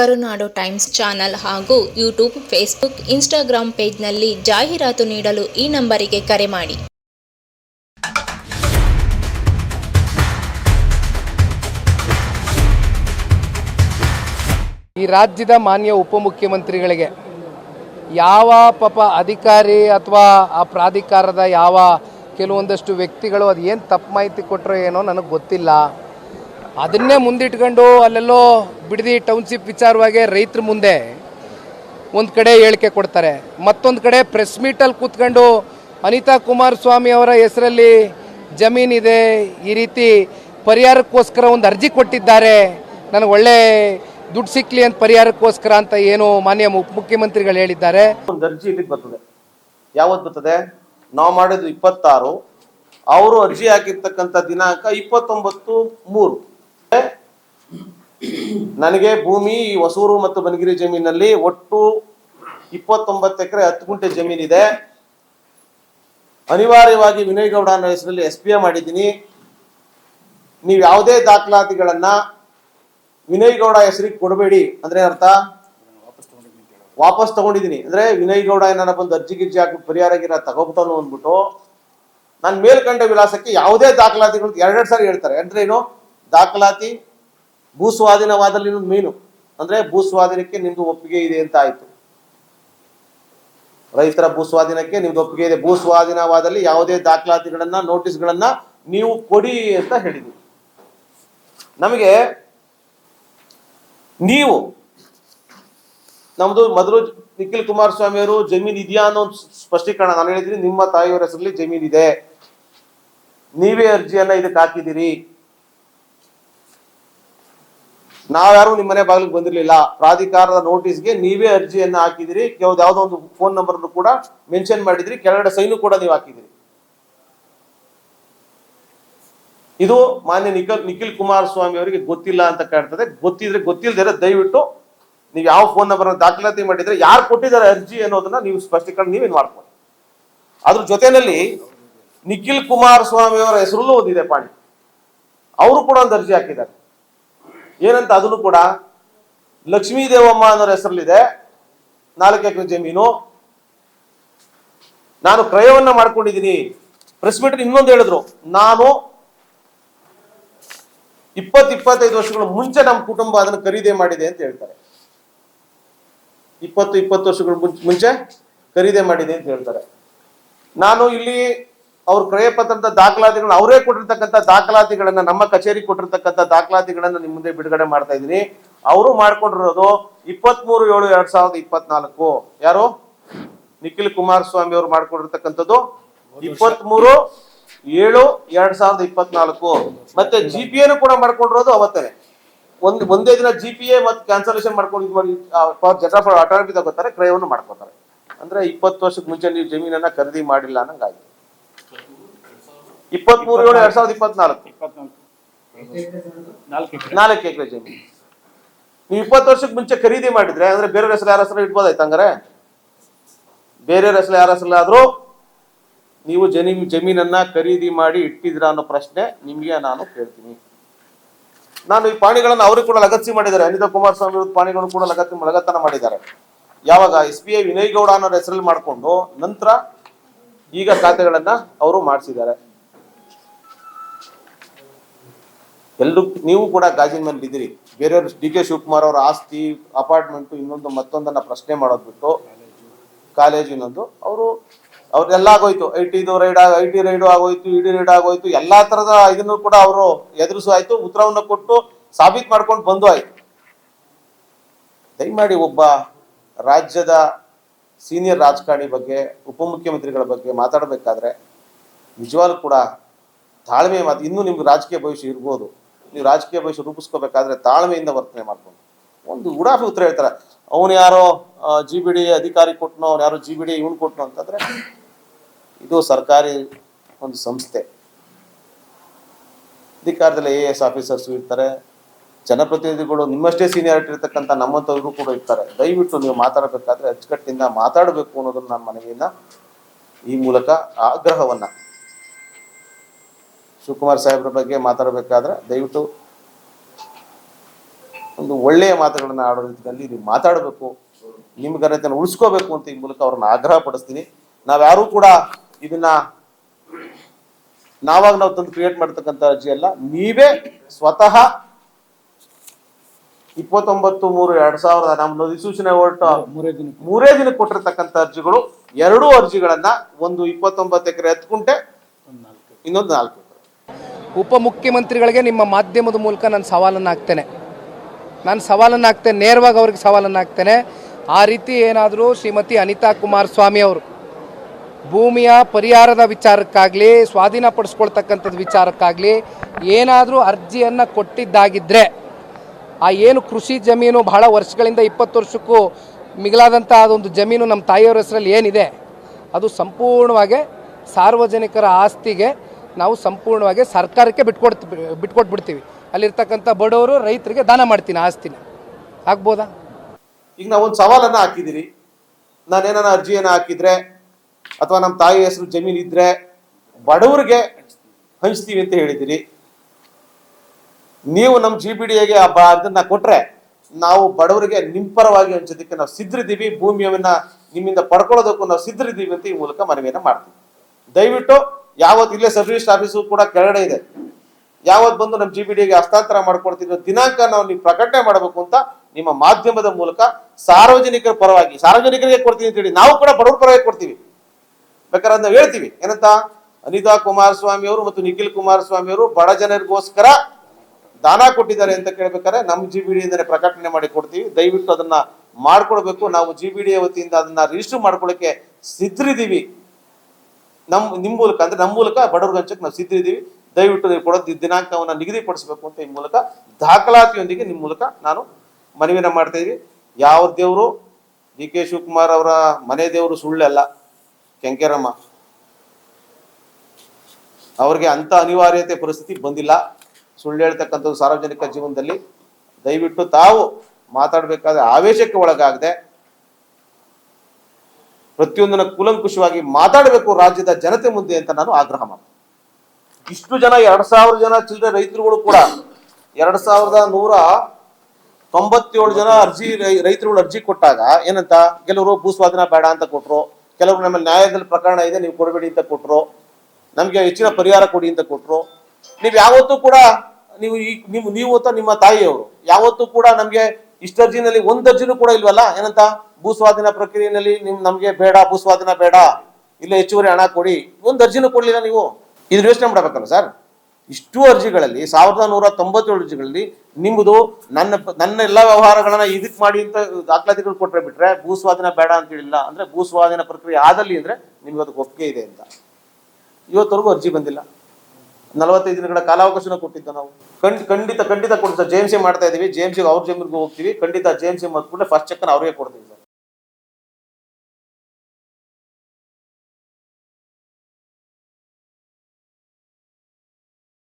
ಕರುನಾಡು times channel ಹಾಗೂ YouTube, Facebook Instagram ಪೇಜ್ನಲ್ಲಿ ಜಾಹೀರಾತು ನೀಡಲು ಈ ನಂಬರಿಗೆ ಕರೆ ಮಾಡಿ. ಈ ರಾಜ್ಯದ ಮಾನ್ಯ ಉಪಮುಖ್ಯಮಂತ್ರಿಗಳಿಗೆ ಯಾವ ಪಾಪ ಅಧಿಕಾರಿ ಅಥವಾ ಆ ಪ್ರಾಧಿಕಾರದ ಯಾವ ಕೆಲವೊಂದಷ್ಟು ವ್ಯಕ್ತಿಗಳು ಅದು ಏನು ತಪ್ಪು ಮಾಹಿತಿ ಕೊಟ್ಟರೋ ಏನೋ ನನಗೆ ಗೊತ್ತಿಲ್ಲ. ಅದನ್ನೇ ಮುಂದಿಟ್ಕೊಂಡು ಅಲ್ಲೆಲ್ಲೋ ಬಿಡದಿ ಟೌನ್ಶಿಪ್ ವಿಚಾರವಾಗಿ ರೈತರ ಮುಂದೆ ಒಂದು ಕಡೆ ಹೇಳಿಕೆ ಕೊಡ್ತಾರೆ. ಮತ್ತೊಂದು ಕಡೆ ಪ್ರೆಸ್ ಮೀಟಲ್ಲಿ ಕೂತ್ಕೊಂಡು ಅನಿತಾ ಕುಮಾರಸ್ವಾಮಿ ಅವರ ಹೆಸರಲ್ಲಿ ಜಮೀನಿದೆ, ಈ ರೀತಿ ಪರಿಹಾರಕ್ಕೋಸ್ಕರ ಒಂದು ಅರ್ಜಿ ಕೊಟ್ಟಿದ್ದಾರೆ. ನನಗೆ ಒಳ್ಳೆ ದುಡ್ಡು ಸಿಕ್ಕಲಿ ಅಂತ ಪರಿಹಾರಕ್ಕೋಸ್ಕರ ಅಂತ ಏನು ಮಾನ್ಯ ಮುಖ್ಯಮಂತ್ರಿಗಳು ಹೇಳಿದ್ದಾರೆ. ಒಂದು ಅರ್ಜಿ ಇಲ್ಲಿಗೆ ಬರ್ತದೆ. ಯಾವತ್ತು ಬರ್ತದೆ? ನಾವು ಮಾಡಿದ್ದು ಇಪ್ಪತ್ತಾರು. ಅವರು ಅರ್ಜಿ ಹಾಕಿರ್ತಕ್ಕಂಥ ದಿನಾಂಕ ಇಪ್ಪತ್ತೊಂಬತ್ತು ಮೂರು. ನನಗೆ ಭೂಮಿ ಈ ಹೊಸೂರು ಮತ್ತು ಬನಗಿರಿ ಜಮೀನಲ್ಲಿ ಒಟ್ಟು ಇಪ್ಪತ್ತೊಂಬತ್ತು ಎಕರೆ ಹತ್ತು ಗುಂಟೆ ಜಮೀನಿದೆ. ಅನಿವಾರ್ಯವಾಗಿ ವಿನಯ್ ಗೌಡ ಅನ್ನೋ ಹೆಸರಲ್ಲಿ ಎಸ್ ಪಿ ಎ ಮಾಡಿದ್ದೀನಿ. ನೀವು ಯಾವುದೇ ದಾಖಲಾತಿಗಳನ್ನ ವಿನಯ್ ಗೌಡ ಹೆಸರಿಗೆ ಕೊಡಬೇಡಿ. ಅಂದ್ರೆ ಅರ್ಥ ವಾಪಸ್ ತಗೊಂಡಿದ್ದೀನಿ. ಅಂದ್ರೆ ವಿನಯ್ ಗೌಡ ಏನಾರ ಬಂದು ಅರ್ಜಿ ಗಿರ್ಜಿ ಹಾಕಿ ಪರಿಹಾರ ಗಿರ ತಗೋಬಿಟ್ಟನು ಅಂದ್ಬಿಟ್ಟು, ನಾನು ಮೇಲ್ಕಂಡ ವಿಳಾಸಕ್ಕೆ ಯಾವುದೇ ದಾಖಲಾತಿಗಳು ಎರಡೆರಡು ಸಾರಿ ಹೇಳ್ತಾರೆ. ಅಂದ್ರೆ ಏನು? ದಾಖಲಾತಿ ಭೂ ಸ್ವಾಧೀನವಾದಲ್ಲಿ ಮೀನು ಅಂದ್ರೆ ಭೂ ಸ್ವಾಧೀನಕ್ಕೆ ನಿಮ್ದು ಒಪ್ಪಿಗೆ ಇದೆ ಅಂತ ಆಯ್ತು. ರೈತರ ಭೂ ಸ್ವಾಧೀನಕ್ಕೆ ನಿಮ್ದು ಒಪ್ಪಿಗೆ ಇದೆ. ಭೂ ಸ್ವಾಧೀನವಾದಲ್ಲಿ ಯಾವುದೇ ದಾಖಲಾತಿಗಳನ್ನ, ನೋಟಿಸ್ಗಳನ್ನ ನೀವು ಕೊಡಿ ಅಂತ ಹೇಳಿದ್ವಿ. ನಮಗೆ ನೀವು ನಮ್ದು ಮೊದಲು ನಿಖಿಲ್ ಕುಮಾರಸ್ವಾಮಿ ಅವರು ಜಮೀನ್ ಇದೆಯಾ ಅನ್ನೋ ಸ್ಪಷ್ಟೀಕರಣ ನಾನು ಹೇಳಿದ್ರಿ ನಿಮ್ಮ ತಾಯಿಯವರ ಹೆಸರಲ್ಲಿ ಜಮೀನ್ ಇದೆ. ನೀವೇ ಅರ್ಜಿಯನ್ನ ಇದಕ್ಕೆ ಹಾಕಿದ್ದೀರಿ. ನಾವ್ಯಾರು ನಿಮ್ಮ ಮನೆ ಬಾಗಿಲಿಗೆ ಬಂದಿರಲಿಲ್ಲ. ಪ್ರಾಧಿಕಾರದ ನೋಟಿಸ್ಗೆ ನೀವೇ ಅರ್ಜಿಯನ್ನು ಹಾಕಿದಿರಿ. ಯಾವ್ದಾವ್ದೋ ಒಂದು ಫೋನ್ ನಂಬರ್ ಕೂಡ ಮೆನ್ಷನ್ ಮಾಡಿದ್ರಿ. ಕೆಳಗಡೆ ಸೈನು ಕೂಡ ನೀವು ಹಾಕಿದಿರಿ. ಇದು ಮಾನ್ಯ ನಿಖಿಲ್ ನಿಖಿಲ್ ಕುಮಾರಸ್ವಾಮಿ ಅವರಿಗೆ ಗೊತ್ತಿಲ್ಲ ಅಂತ ಕಾಣ್ತದೆ. ಗೊತ್ತಿದ್ರೆ ಗೊತ್ತಿಲ್ಲದೆ ದಯವಿಟ್ಟು ನೀವು ಯಾವ ಫೋನ್ ನಂಬರ್ ದಾಖಲಾತಿ ಮಾಡಿದ್ರೆ ಯಾರು ಕೊಟ್ಟಿದ್ದಾರೆ ಅರ್ಜಿ ಅನ್ನೋದನ್ನ ನೀವು ಸ್ಪಷ್ಟೀಕರಣ ನೀವೇನು ಮಾಡ್ಕೊಳ್ಳಿ. ಅದ್ರ ಜೊತೆಯಲ್ಲಿ ನಿಖಿಲ್ ಕುಮಾರಸ್ವಾಮಿ ಅವರ ಹೆಸರಲ್ಲೂ ಒಂದಿದೆ ಪಾಣಿ ಅವರು ಕೂಡ ಒಂದು ಅರ್ಜಿ ಹಾಕಿದ್ದಾರೆ. ಏನಂತ ಅದನ್ನು ಕೂಡ ಲಕ್ಷ್ಮೀ ದೇವಮ್ಮ ಅನ್ನೋರ ಹೆಸರಲ್ಲಿದೆ. ನಾಲ್ಕು ಎಕರೆ ಜಮೀನು. ನಾನು ಕ್ರಯವನ್ನ ಮಾಡ್ಕೊಂಡಿದ್ದೀನಿ. ಪ್ರೆಸ್ ಮೀಟ್ ಇನ್ನೊಂದು ಹೇಳಿದ್ರು. ನಾನು ಇಪ್ಪತ್ ಇಪ್ಪತ್ತೈದು ವರ್ಷಗಳ ಮುಂಚೆ ನಮ್ಮ ಕುಟುಂಬ ಅದನ್ನು ಖರೀದಿ ಮಾಡಿದೆ ಅಂತ ಹೇಳ್ತಾರೆ. ಇಪ್ಪತ್ತು ಇಪ್ಪತ್ತು ವರ್ಷಗಳ ಮುಂಚೆ ಮುಂಚೆ ಖರೀದಿ ಮಾಡಿದೆ ಅಂತ ಹೇಳ್ತಾರೆ. ನಾನು ಇಲ್ಲಿ ಅವ್ರ ಕ್ರಯ ಪತ್ರದ ದಾಖಲಾತಿಗಳನ್ನ ಅವರೇ ಕೊಟ್ಟಿರ್ತಕ್ಕಂಥ ದಾಖಲಾತಿಗಳನ್ನ ನಮ್ಮ ಕಚೇರಿ ಕೊಟ್ಟಿರ್ತಕ್ಕಂಥ ದಾಖಲಾತಿಗಳನ್ನ ನಿಮ್ಮ ಮುಂದೆ ಬಿಡುಗಡೆ ಮಾಡ್ತಾ ಇದ್ದೀನಿ. ಅವರು ಮಾಡ್ಕೊಂಡಿರೋದು ಇಪ್ಪತ್ಮೂರು ಏಳು ಎರಡ್ ಸಾವಿರದ ಇಪ್ಪತ್ನಾಲ್ಕು. ಯಾರು? ನಿಖಿಲ್ ಕುಮಾರಸ್ವಾಮಿ ಅವರು ಮಾಡ್ಕೊಂಡಿರ್ತಕ್ಕಂಥದ್ದು ಇಪ್ಪತ್ಮೂರು ಏಳು ಎರಡ್ ಸಾವಿರದ ಇಪ್ಪತ್ನಾಲ್ಕು. ಮತ್ತೆ ಜಿ ಪಿ ಎನು ಕೂಡ ಮಾಡ್ಕೊಂಡಿರೋದು ಅವತ್ತೇ. ಒಂದ್, ಒಂದೇ ದಿನ ಜಿ ಪಿ ಎ ಮತ್ತೆ ಕ್ಯಾನ್ಸಲೇಷನ್ ಮಾಡ್ಕೊಂಡು ಇದು ಮಾಡಿ ಅಟಾರಿಟಿ ತಗೋತಾರೆ, ಕ್ರಯವನ್ನು ಮಾಡ್ಕೋತಾರೆ. ಅಂದ್ರೆ ಇಪ್ಪತ್ತು ವರ್ಷಕ್ಕೆ ಮುಂಚೆ ನೀವು ಜಮೀನನ್ನ ಖರೀದಿ ಮಾಡಿಲ್ಲ ಅನ್ನಂಗಾಯ್ತು. ಇಪ್ಪತ್ಮೂರು ಏಳು ಎರಡ್ ಸಾವಿರದ ಇಪ್ಪತ್ನಾಲ್ಕು. ನಾಲ್ಕು ಎಕರೆ ಜಮೀನು. ನೀವು ಇಪ್ಪತ್ತು ವರ್ಷಕ್ಕೆ ಮುಂಚೆ ಖರೀದಿ ಮಾಡಿದ್ರೆ ಅಂದ್ರೆ ಬೇರೆ ಹೆಸರು ಯಾರ ಹೆಸರು ಇಟ್ಬೋದಾಯ್ತು ಹಂಗಾರೆ? ಬೇರೆಯವ್ರ ಹೆಸರು ಯಾರ ಹೆಸರಲ್ಲಾದ್ರೂ ನೀವು ಜನಿ ಜಮೀನನ್ನ ಖರೀದಿ ಮಾಡಿ ಇಟ್ಟಿದ್ದೀರಾ ಅನ್ನೋ ಪ್ರಶ್ನೆ ನಿಮ್ಗೆ ನಾನು ಕೇಳ್ತೀನಿ. ನಾನು ಈ ಪಾಣಿಗಳನ್ನ ಅವ್ರಿಗೆ ಕೂಡ ಲಗತ್ತಿ ಮಾಡಿದ್ದಾರೆ. ಅನಿತಾ ಕುಮಾರಸ್ವಾಮಿ ಅವ್ರ ಪಾಣಿಗಳನ್ನು ಕೂಡ ಲಗತ್ತಿ ಲಗತ್ತನ ಮಾಡಿದ್ದಾರೆ. ಯಾವಾಗ S P I Vinay Gowda ಅನ್ನೋ ಹೆಸರಲ್ಲಿ ಮಾಡಿಕೊಂಡು ನಂತರ ಈಗ ಖಾತೆಗಳನ್ನ ಅವರು ಮಾಡಿಸಿದ್ದಾರೆ. ಎಲ್ಲರೂ ನೀವು ಕೂಡ ಗಾಜಿನ ಮೇಲೆ ಇದ್ದೀರಿ. ಬೇರೆಯವರು ಡಿ ಕೆ ಶಿವಕುಮಾರ್ ಅವರ ಆಸ್ತಿ, ಅಪಾರ್ಟ್ಮೆಂಟ್, ಇನ್ನೊಂದು ಮತ್ತೊಂದನ್ನ ಪ್ರಶ್ನೆ ಮಾಡೋದು ಬಿಟ್ಟು ಕಾಲೇಜು ಇನ್ನೊಂದು. ಅವರು ಅವ್ರೆಲ್ಲ ಆಗೋಯ್ತು. ಐ ಟಿದು ರೈಡ್ ಐ ಟಿ ರೈಡು ಆಗೋಯ್ತು, ಇ ಡಿ ರೈಡ್ ಆಗೋಯ್ತು, ಎಲ್ಲ ತರದ ಇದನ್ನು ಕೂಡ ಅವರು ಎದುರಿಸು ಆಯ್ತು, ಉತ್ತರವನ್ನು ಕೊಟ್ಟು ಸಾಬೀತು ಮಾಡ್ಕೊಂಡು ಬಂದು ಆಯಿತು. ದಯಮಾಡಿ ಒಬ್ಬ ರಾಜ್ಯದ ಸೀನಿಯರ್ ರಾಜಕಾರಣಿ ಬಗ್ಗೆ, ಉಪಮುಖ್ಯಮಂತ್ರಿಗಳ ಬಗ್ಗೆ ಮಾತಾಡಬೇಕಾದ್ರೆ ನಿಜವಾಗ್ಲೂ ಕೂಡ ತಾಳ್ಮೆ ಮಾತು ಇನ್ನೂ ನಿಮ್ಗೆ ರಾಜಕೀಯ ಭವಿಷ್ಯ ಇರ್ಬೋದು. ನೀವು ರಾಜಕೀಯ ಭವಿಷ್ಯ ರೂಪಿಸ್ಕೋಬೇಕಾದ್ರೆ ತಾಳ್ಮೆಯಿಂದ ವರ್ತನೆ ಮಾಡ್ಕೊಂಡು. ಒಂದು ಉಡಾಫಿ ಉತ್ತರ ಹೇಳ್ತಾರೆ. ಅವನು ಯಾರೋ ಜಿ ಬಿ ಡಿ ಅಧಿಕಾರಿ ಕೊಟ್ಟನೋ ಅವ್ನು ಯಾರೋ ಜಿ ಬಿ ಡಿ ಇವನು ಕೊಟ್ಟನು ಅಂತಂದ್ರೆ, ಇದು ಸರ್ಕಾರಿ ಒಂದು ಸಂಸ್ಥೆ. ಅಧಿಕಾರದಲ್ಲಿ ಎ ಎಸ್ ಆಫೀಸರ್ಸ್ ಇರ್ತಾರೆ. ಜನಪ್ರತಿನಿಧಿಗಳು ನಿಮ್ಮಷ್ಟೇ ಸೀನಿಯಾರಿಟಿ ಇರ್ತಕ್ಕಂಥ ನಮ್ಮಂಥವ್ರಿಗೂ ಕೂಡ ಇರ್ತಾರೆ. ದಯವಿಟ್ಟು ನೀವು ಮಾತಾಡಬೇಕಾದ್ರೆ ಅಚ್ಚುಕಟ್ಟಿಂದ ಮಾತಾಡಬೇಕು ಅನ್ನೋದನ್ನ ನಾನು ಮನವಿಯನ್ನ ಈ ಮೂಲಕ, ಆಗ್ರಹವನ್ನ ಶಿವಕುಮಾರ್ ಸಾಹೇಬ್ರ ಬಗ್ಗೆ ಮಾತಾಡಬೇಕಾದ್ರೆ ದಯವಿಟ್ಟು ಒಂದು ಒಳ್ಳೆಯ ಮಾತುಗಳನ್ನ ಆಡೋ ರೀತಿಯಲ್ಲಿ ನೀವು ಮಾತಾಡಬೇಕು. ನಿಮ್ಮ ಘನತೆಯನ್ನು ಉಳಿಸ್ಕೋಬೇಕು ಅಂತ ಈ ಮೂಲಕ ಅವ್ರನ್ನ ಆಗ್ರಹ ಪಡಿಸ್ತೀನಿ. ನಾವ್ಯಾರೂ ಕೂಡ ಇದನ್ನ ನಾವಾಗ ನಾವು ತಂದು ಕ್ರಿಯೇಟ್ ಮಾಡ್ತಕ್ಕಂಥ ಅರ್ಜಿ ಅಲ್ಲ ನೀವೇ ಸ್ವತಃ ಇಪ್ಪತ್ತೊಂಬತ್ತು ಮೂರು ಎರಡ್ ಸಾವಿರದ ನಮ್ದು ಅಧಿಸೂಚನೆ ಹೊರಟ ಮೂರೇ ದಿನ ಕೊಟ್ಟಿರ್ತಕ್ಕಂಥ ಅರ್ಜಿಗಳು ಎರಡೂ ಅರ್ಜಿಗಳನ್ನ ಒಂದು ಇಪ್ಪತ್ತೊಂಬತ್ತು ಎಕರೆ ಹತ್ತು ಕುಂಟೆ ಇನ್ನೊಂದು ನಾಲ್ಕು. ಉಪಮುಖ್ಯಮಂತ್ರಿಗಳಿಗೆ ನಿಮ್ಮ ಮಾಧ್ಯಮದ ಮೂಲಕ ನಾನು ಸವಾಲನ್ನು ಹಾಕ್ತೇನೆ. ನಾನು ಸವಾಲನ್ನು ಹಾಕ್ತೇನೆ, ನೇರವಾಗಿ ಅವ್ರಿಗೆ ಸವಾಲನ್ನು ಹಾಕ್ತೇನೆ. ಆ ರೀತಿ ಏನಾದರೂ ಶ್ರೀಮತಿ ಅನಿತಾ ಕುಮಾರಸ್ವಾಮಿ ಅವರು ಭೂಮಿಯ ಪರಿಹಾರದ ವಿಚಾರಕ್ಕಾಗಲಿ, ಸ್ವಾಧೀನಪಡಿಸ್ಕೊಳ್ತಕ್ಕಂಥದ್ದು ವಿಚಾರಕ್ಕಾಗಲಿ ಏನಾದರೂ ಅರ್ಜಿಯನ್ನು ಕೊಟ್ಟಿದ್ದಾಗಿದ್ದರೆ ಆ ಏನು ಕೃಷಿ ಜಮೀನು ಬಹಳ ವರ್ಷಗಳಿಂದ ಇಪ್ಪತ್ತು ವರ್ಷಕ್ಕೂ ಮಿಗಿಲಾದಂಥ ಅದೊಂದು ಜಮೀನು ನಮ್ಮ ತಾಯಿಯವರ ಹೆಸರಲ್ಲಿ ಏನಿದೆ, ಅದು ಸಂಪೂರ್ಣವಾಗಿ ಸಾರ್ವಜನಿಕರ ಆಸ್ತಿಗೆ ನಾವು ಸಂಪೂರ್ಣವಾಗಿ ಸರ್ಕಾರಕ್ಕೆ ಬಿಟ್ಕೊಡ್ತ ಬಿಟ್ಕೊಟ್ಬಿಡ್ತೀವಿ. ಅಲ್ಲಿರ್ತಕ್ಕಂಥ ಬಡವರು ರೈತರಿಗೆ ದಾನ ಮಾಡ್ತೀನಿ ಆ ಆಸ್ತಿನ. ಆಗ್ಬೋದಾ? ಈಗ ನಾವು ಒಂದು ಸವಾಲನ್ನ ಹಾಕಿದ್ದೀರಿ ನಾನೇನ ಅರ್ಜಿಯನ್ನು ಹಾಕಿದ್ರೆ, ಅಥವಾ ನಮ್ಮ ತಾಯಿ ಹೆಸರು ಜಮೀನು ಇದ್ರೆ ಬಡವರಿಗೆ ಹಂಚ್ತೀವಿ ಅಂತ ಹೇಳಿದ್ದೀರಿ ನೀವು ನಮ್ಮ ಜಿ ಬಿ ಡಿಗೆ ಅದನ್ನ ಕೊಟ್ರೆ ನಾವು ಬಡವರಿಗೆ ನಿಂಪರವಾಗಿ ಹಂಚೋದಕ್ಕೆ ನಾವು ಸಿದ್ಧರಿದ್ದೀವಿ ಭೂಮಿಯನ್ನು ನಿಮ್ಮಿಂದ ಪಡ್ಕೊಳ್ಳೋದಕ್ಕೂ ನಾವು ಸಿದ್ಧರಿದ್ದೀವಿ ಅಂತ ಈ ಮೂಲಕ ಮನವಿಯನ್ನು ಮಾಡ್ತೀವಿ. ದಯವಿಟ್ಟು ಯಾವತ್ತು ಇಲ್ಲೇ ಸಬ್ ರಿಜಿಸ್ಟರ್ ಆಫೀಸು ಕೂಡ ಕೆಳಗಡೆ ಇದೆ. ಯಾವತ್ತು ಬಂದು ನಮ್ಮ ಜಿ ಬಿ ಡಿಗೆ ಹಸ್ತಾಂತರ ಮಾಡ್ಕೊಡ್ತಿದ್ರು ದಿನಾಂಕ ನಾವು ನೀವು ಪ್ರಕಟಣೆ ಮಾಡಬೇಕು ಅಂತ ನಿಮ್ಮ ಮಾಧ್ಯಮದ ಮೂಲಕ ಸಾರ್ವಜನಿಕರ ಪರವಾಗಿ, ಸಾರ್ವಜನಿಕರಿಗೆ ಕೊಡ್ತೀನಿ ಅಂತ ಹೇಳಿ, ನಾವು ಕೂಡ ಬಡವರ ಪರವಾಗಿ ಕೊಡ್ತೀವಿ. ಬೇಕಾದ್ರೆ ಅದನ್ನ ಹೇಳ್ತೀವಿ. ಏನಂತ? ಅನಿತಾ ಕುಮಾರಸ್ವಾಮಿ ಅವರು ಮತ್ತು ನಿಖಿಲ್ ಕುಮಾರಸ್ವಾಮಿ ಅವರು ಬಡ ಜನರಿಗೋಸ್ಕರ ದಾನ ಕೊಟ್ಟಿದ್ದಾರೆ ಅಂತ ಕೇಳ್ಬೇಕಾದ್ರೆ ನಮ್ಮ ಜಿ ಬಿ ಡಿಯಿಂದಲೇ ಪ್ರಕಟಣೆ ಮಾಡಿ ಕೊಡ್ತೀವಿ. ದಯವಿಟ್ಟು ಅದನ್ನ ಮಾಡ್ಕೊಡ್ಬೇಕು. ನಾವು ಜಿ ಬಿ ಡಿ ವತಿಯಿಂದ ಅದನ್ನ ರಿಜಿಸ್ಟರ್ ಮಾಡ್ಕೊಳ್ಳೋಕೆ ಸಿದ್ಧರಿದ್ದೀವಿ. ನಮ್ ನಿಮ್ಮ ಮೂಲಕ, ಅಂದ್ರೆ ನಮ್ಮ ಮೂಲಕ ಬಡವರ ಹಂಚಕ್ಕೆ ನಾವು ಸಿದ್ಧಿದ್ದೀವಿ ದಯವಿಟ್ಟು ನೀವು ಕೊಡೋ ದಿನಾಂಕವನ್ನ ನಿಗದಿಪಡಿಸಬೇಕು ಅಂತ ಈ ಮೂಲಕ ದಾಖಲಾತಿಯೊಂದಿಗೆ ನಿಮ್ಮ ಮೂಲಕ ನಾನು ಮನವಿನ ಮಾಡ್ತಾ ಇದ್ವಿ. ಯಾವ ದೇವರು? ಡಿ ಕೆ ಶಿವಕುಮಾರ್ ಅವರ ಮನೆ ದೇವರು ಸುಳ್ಳಲ್ಲ. ಕೆಂಕೇರಮ್ಮ. ಅವ್ರಿಗೆ ಅಂತ ಅನಿವಾರ್ಯತೆ ಪರಿಸ್ಥಿತಿ ಬಂದಿಲ್ಲ. ಸುಳ್ಳು ಹೇಳ್ತಕ್ಕಂಥದ್ದು ಸಾರ್ವಜನಿಕ ಜೀವನದಲ್ಲಿ. ದಯವಿಟ್ಟು ತಾವು ಮಾತಾಡಬೇಕಾದ ಆವೇಶಕ್ಕೆ ಒಳಗಾಗದೆ ಪ್ರತಿಯೊಂದನ್ನ ಕೂಲಂಕುಷವಾಗಿ ಮಾತಾಡಬೇಕು ರಾಜ್ಯದ ಜನತೆ ಮುಂದೆ ಅಂತ ನಾನು ಆಗ್ರಹ ಮಾಡ್ತೀನಿ. ಇಷ್ಟು ಜನ, ಎರಡ್ ಸಾವಿರ ಜನ ಚಿಲ್ಲರೆ ರೈತರುಗಳು ಕೂಡ, ಎರಡ್ ಸಾವಿರದ ನೂರ ತೊಂಬತ್ತೇಳು ಜನ ಅರ್ಜಿ ರೈತರುಗಳು ಅರ್ಜಿ ಕೊಟ್ಟಾಗ ಏನಂತ, ಕೆಲವರು ಭೂಸ್ವಾಧೀನ ಬೇಡ ಅಂತ ಕೊಟ್ರು, ಕೆಲವರು ನಮ್ಮ ನ್ಯಾಯದಲ್ಲಿ ಪ್ರಕರಣ ಇದೆ, ನೀವು ಕೊಡಬೇಡಿ ಅಂತ ಕೊಟ್ರು, ನಮ್ಗೆ ಹೆಚ್ಚಿನ ಪರಿಹಾರ ಕೊಡಿ ಅಂತ ಕೊಟ್ರು. ನೀವು ಯಾವತ್ತೂ ಕೂಡ, ನೀವು ಈ, ನೀವು ನೀವು ಅಂತ ನಿಮ್ಮ ತಾಯಿಯವರು, ಯಾವತ್ತೂ ಕೂಡ ನಮ್ಗೆ ಇಷ್ಟ ಅರ್ಜಿನಲ್ಲಿ ಒಂದ್ ಅರ್ಜಿನೂ ಕೂಡ ಇಲ್ವಲ್ಲ? ಏನಂತ? ಭೂಸ್ವಾಧೀನ ಪ್ರಕ್ರಿಯೆಯಲ್ಲಿ ನಿಮ್, ನಮ್ಗೆ ಬೇಡ, ಭೂಸ್ವಾಧೀನ ಬೇಡ. ಇಲ್ಲ ಹೆಚ್ಚುವರಿ ಹಣ ಕೊಡಿ. ಒಂದ್ ಅರ್ಜಿನೂ ಕೊಡ್ಲಿಲ್ಲ ನೀವು. ಇದ್ರ ಯೋಚನೆ ಮಾಡ್ಬೇಕಲ್ಲ ಸರ್? ಇಷ್ಟು ಅರ್ಜಿಗಳಲ್ಲಿ, ಸಾವಿರದ ನೂರ ತೊಂಬತ್ತೇಳು ಅರ್ಜಿಗಳಲ್ಲಿ ನಿಮ್ಮದು ನನ್ನ ನನ್ನ ಎಲ್ಲ ವ್ಯವಹಾರಗಳನ್ನ ಇದಕ್ಕೆ ಮಾಡಿ ಅಂತ ದಾಖಲಾತಿಗಳು ಕೊಟ್ಟರೆ ಬಿಟ್ರೆ ಭೂಸ್ವಾಧೀನ ಬೇಡ ಅಂತ ಹೇಳಿಲ್ಲ ಅಂದ್ರೆ ಭೂಸ್ವಾಧೀನ ಪ್ರಕ್ರಿಯೆ ಆದಲ್ಲಿ ಅಂದ್ರೆ ನಿಮ್ಗೆ ಅದಕ್ಕೆ ಒಪ್ಪಿಗೆ ಇದೆ ಅಂತ. ಇವತ್ತವರೆಗೂ ಅರ್ಜಿ ಬಂದಿಲ್ಲ. ನಲವತ್ತೈದು ದಿನಗಳ ಕಾಲಾವಕಾಶನ ಕೊಟ್ಟಿದ್ದ ನಾವು. ಖಂಡ್, ಖಂಡಿತ ಖಂಡಿತ ಕೊಡ್ತೀವಿ ಜೆ ಎಂ ಸಿ ಮಾಡ್ತಾ ಇದೀವಿ. ಜೆ ಎಂ ಸಿ ಅವ್ರ ಜಮೀನಿಗೆ ಹೋಗ್ತೀವಿ. ಖಂಡಿತ ಜೆ ಎಂ ಸಿ ಕೂಡಲೇ ಫಸ್ಟ್ ಚೆಕ್ ಅವ್ರಿಗೆ ಕೊಡ್ತೀವಿ